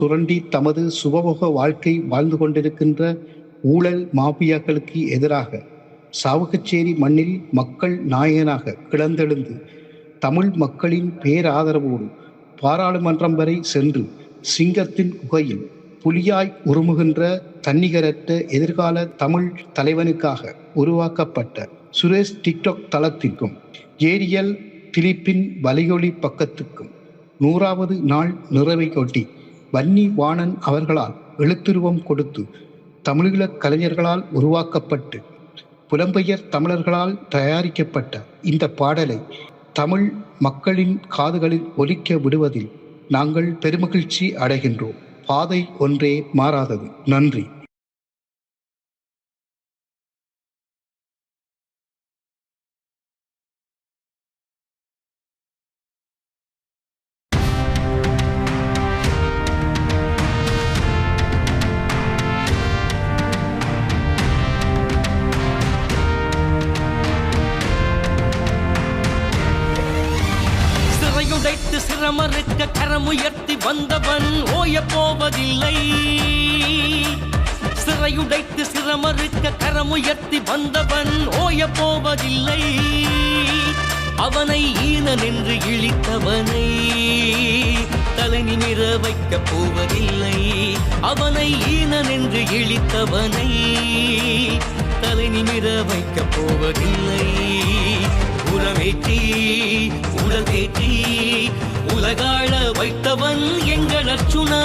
சுரண்டி தமது சுகபோக வாழ்க்கை வாழ்ந்து கொண்டிருக்கின்ற ஊழல் மாபியாக்களுக்கு எதிராக சாவகச்சேரி மண்ணில் மக்கள் நாயகனாக கிளந்தெழுந்து தமிழ் மக்களின் பேராதரவோடு பாராளுமன்றம் வரை சென்று சிங்கத்தின் குகையில் புலியாய் உருமுகின்ற தன்னிகரற்ற எதிர்கால தமிழ் தலைவனுக்காக உருவாக்கப்பட்ட சுரேஷ் டிக்டாக் தளத்திற்கும் ஏரியல் பிலிப்பின் வலையொலி பக்கத்துக்கும் நூறாவது நாள் நிறைவை கொட்டி வன்னி வாணன் அவர்களால் எழுத்துருவம் கொடுத்து தமிழீழக் கலைஞர்களால் உருவாக்கப்பட்டு புலம்பெயர் தமிழர்களால் தயாரிக்கப்பட்ட இந்த பாடலை தமிழ் மக்களின் காதுகளில் ஒலிக்க விடுவதில் நாங்கள் பெருமகிழ்ச்சி அடைகின்றோம். பாதை ஒன்றே மாறாதது. நன்றி. கரமறுக்க கரமுயர்த்தி வந்தவன் ஓய போவதில்லை. சிறையுடைத்து சிரமறுக்க கரமுயர்த்தி வந்தவன் ஓய போவதில்லை. அவனை ஈனன் என்று இழித்தவனை தலை நிமிர வைக்கப் போவதில்லை. அவனை ஈனன் என்று இழித்தவனை தலை நிமிர வைக்கப் போவதில்லை. உரமேற்றி தேற்றி உலகாள வைத்தவன் எங்கள் அர்ச்சுனா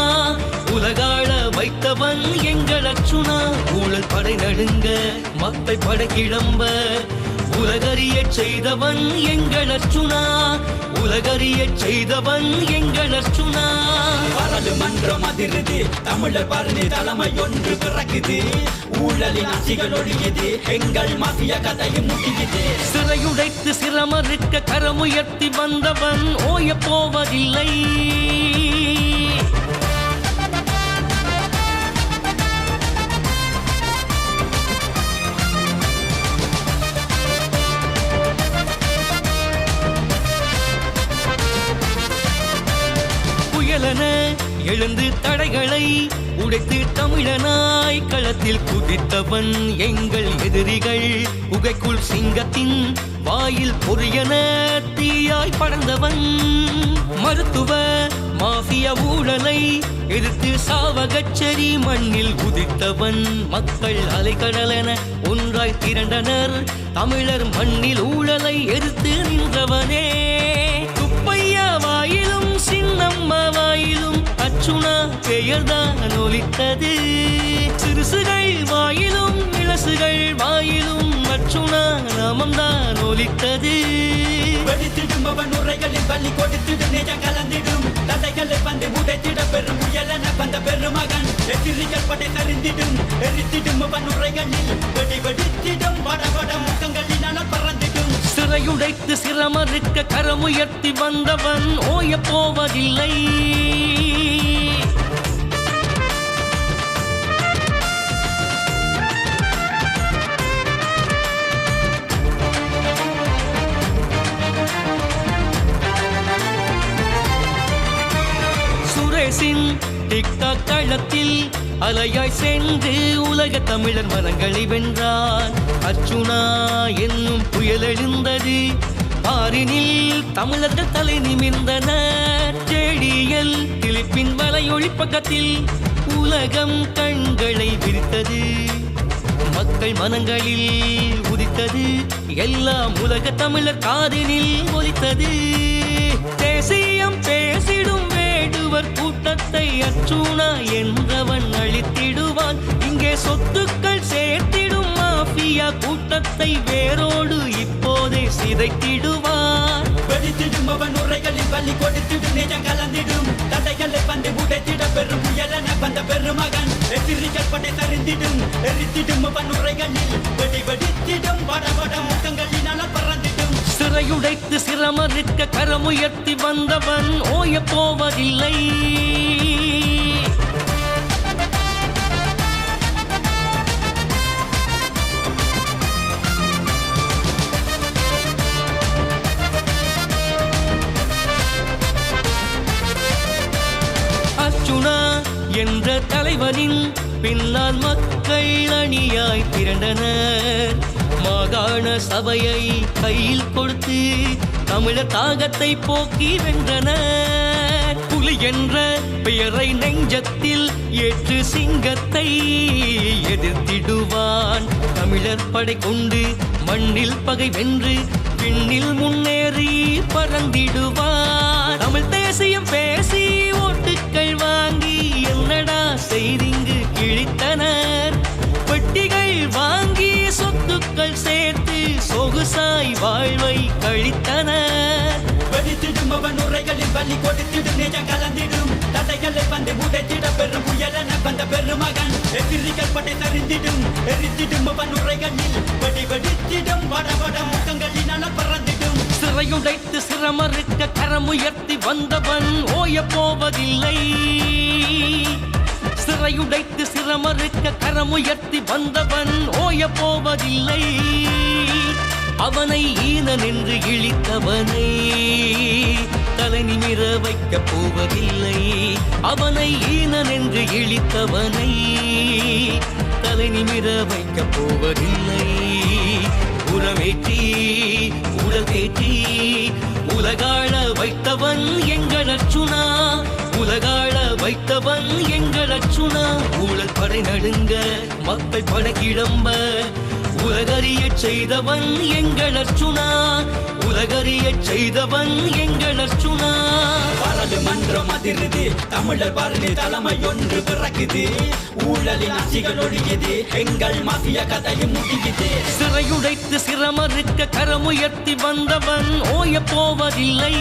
உலகாள வைத்தவன் எங்கள் அர்ச்சுனா ஊழல் படை நடுங்க மத்தை படை கிளம்ப. உலகறிய செய்தவன் எங்கள் அர்ச்சுனா உலகறிய செய்தவன் எங்கள் அர்ச்சுனா பாராளுமன்றம் அதிருது தமிழர் பரணி தலைமை ஒன்று பிறக்குது. ஊழலின் ஆட்சிகள் ஒழியுது எங்கள் மாஃபியா கதையும் முடியுது சிறையுடைத்து சிரமறுக்க கரமுயர்த்தி வந்தவன் ஓய போவதில்லை. புயலென எழுந்து தடைகளை உடைத்து தமிழனாய் களத்தில் குதித்தவன் எங்கள் எதிரிகள். புகைக்குள் சிங்கத்தின் வாயில் பொரியன தீயாய் படர்ந்தவன் மருத்துவ மாஃபிய ஊழலை எதிர்த்து சாவகச்சேரி மண்ணில் குதித்தவன். மக்கள் அலைக்கடலென ஒன்றாய் திரண்டனர். தமிழர் மண்ணில் ஊழலை எதிர்த்து நின்றவனே. பெயர்தான் ஒலித்தது. சிறுசுகள் வாயிலும் இளசுகள் வாயிலும் அச்சுனா நாமம்தான் ஒலித்தது. வெடித்திடும் அவன் உரைகளில் பள்ளி கொடுத்திடும் நிஜம் கலந்திடும். தடைகளை வந்து உடைத்திட பெரும் முயலென வந்த பெருமகன். எதிரிகள் படை சரிந்திடும் எரித்திடும் அவன் உரைகளில். வெடி வெடித்திடும் பட பட முகங்களினால் பறந்திடும். சிறையுடைத்து சிரமறுக்க கரமுயர்த்தி வந்தவன் ஓய போவதில்லை. டிக்டாக் தளத்தில் அலையாய் சென்று உலக தமிழர் மனங்களை வென்றார். அர்ச்சுனா என்னும் புயல் எழுந்தது. ஆறினில் தமிழர்கள் தலை நிமிர்ந்தனர். செடியல் கிளிப்பின் வலையொளி பக்கத்தில் உலகம் கண்களை விரித்தது. மக்கள் மனங்களில் உதித்தது. எல்லாம் உலக தமிழர் காதினில் ஒலித்தது. தேசியம் பேசிடும் வேடுவர் கூட்டத்தை அச்சூனா என்றவன் அழித்திடுவான். இங்கே சொத்துக்கள் சேர்த்திடும் மாஃபியா கூட்டத்தை வேரோடு இப்போதே சிதைத்திடுவான். வெடித்திடும் அவன் உரைகளில் பள்ளி கொடுத்திடும் நிஜம் கலந்திடும். தடைகளை பந்து உடைத்திட பெரும் புயலன வந்த பெருமகன். எதிரிகள் படை தரிந்திடும் எரித்திடும் அவன் உரைகளில். வெடி வெடித்திடும் படபட முகங்களில். சிறையுடைத்து சிரமறுக்க கரமுயர்த்தி வந்தவன் ஓய போவதில்லை அர்ஜுனா என்ற தலைவனின் பின்னால் மக்கள் அணியாய் திரண்டனர். மாகாண சபையை கையில் கொடுத்து தமிழர் தாகத்தை போக்கி வென்றனர் புலி என்ற பெயரை நெஞ்சத்தில் ஏற்று சிங்கத்தை எதிர்த்திடுவான். தமிழர் படை கொண்டு மண்ணில் பகை வென்று சொகுசாய் வாழ்வை கழித்தனர் வெடித்திடும் அவன் உரைகளில் பலி கொடுத்திடும் நிஜம் கலந்திடும். தடைகளை வந்து உடைத்திட பெரும் புயலென வந்த பெருமகன். எதிரிகள் படை சரிந்திடும் எரித்திடும் அவன் உரைகளில் வெடி வெடித்திடும். வட வட முகங்களினால் பறந்திடும். சிறையுடைத்து சிரமறுக்க கரமுயர்த்தி வந்தவன் ஓய போவதில்லை. சிறையுடைத்து சிரமறுக்க கரமுயர்த்தி வந்தவன் ஓய போவதில்லை. அவனை ஈனன் என்று இழித்தவனை. தலை நிமிர வைக்கப் போவதில்லை. அவனை ஈனன் என்று இழித்தவனை. தலை நிமிர வைக்கப் போவதில்லை. உறவேற்றி உலகேற்றி உலகாழ வைத்தவன் எங்கள் அர்ச்சுனா. உலகாழ வைத்தவன் எங்கள் அர்ச்சுனா. ஊழல் படை நடுங்க மக்கள் படை கிளம்ப உலகறியச் செய்தவன் எங்கள் அர்ச்சுனா. உலகறியச் செய்தவன் எங்கள் அர்ச்சுனா. பாராளுமன்றம் அதிருது தமிழர் பாரதி தலைமை ஒன்று பிறக்குது. ஊழலின் ஆட்சிகள் ஒழியுது எங்கள் மாஃபியா கதையும் முடியுது சிறையுடைத்து சிரமறுக்க கரமுயர்த்தி வந்தவன் ஓய போவதில்லை.